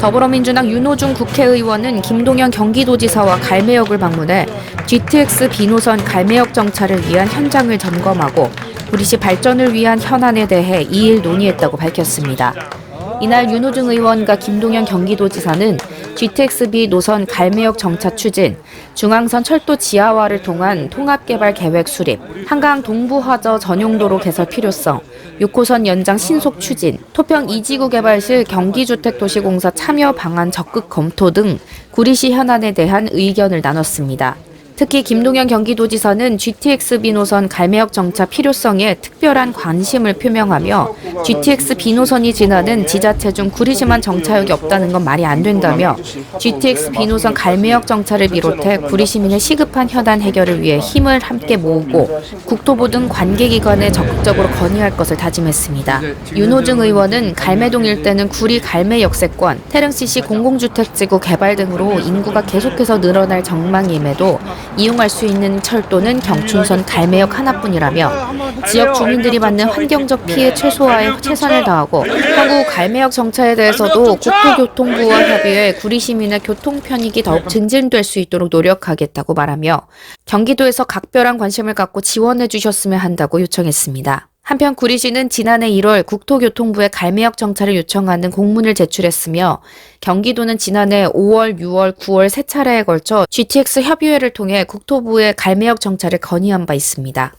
더불어민주당 윤호중 국회의원은 김동연 경기도지사와 갈매역을 방문해 GTX 비노선 갈매역 정차를 위한 현장을 점검하고 구리시 발전을 위한 현안에 대해 2일 논의했다고 밝혔습니다. 이날 윤호중 의원과 김동연 경기도지사는 GTX-B 노선 갈매역 정차 추진, 중앙선 철도 지하화를 통한 통합개발 계획 수립, 한강 동부화저 전용도로 개설 필요성, 6호선 연장 신속 추진, 토평 2지구 개발 실 경기주택도시공사 참여 방안 적극 검토 등 구리시 현안에 대한 의견을 나눴습니다. 특히 김동연 경기도지사는 GTX 비노선 갈매역 정차 필요성에 특별한 관심을 표명하며 GTX 비노선이 지나는 지자체 중 구리시만 정차역이 없다는 건 말이 안 된다며 GTX 비노선 갈매역 정차를 비롯해 구리 시민의 시급한 현안 해결을 위해 힘을 함께 모으고 국토부 등 관계기관에 적극적으로 건의할 것을 다짐했습니다. 윤호중 의원은 갈매동 일대는 구리 갈매 역세권, 태릉CC 공공주택지구 개발 등으로 인구가 계속해서 늘어날 전망임에도 이용할 수 있는 철도는 경춘선 갈매역 하나뿐이라며 지역 주민들이 받는 환경적 피해 최소화에 최선을 다하고 향후 갈매역 정차에 대해서도 국토교통부와 협의해 구리 시민의 교통 편익이 더욱 증진될 수 있도록 노력하겠다고 말하며 경기도에서 각별한 관심을 갖고 지원해 주셨으면 한다고 요청했습니다. 한편 구리시는 지난해 1월 국토교통부에 갈매역 정차를 요청하는 공문을 제출했으며 경기도는 지난해 5월, 6월, 9월 세 차례에 걸쳐 GTX 협의회를 통해 국토부에 갈매역 정차를 건의한 바 있습니다.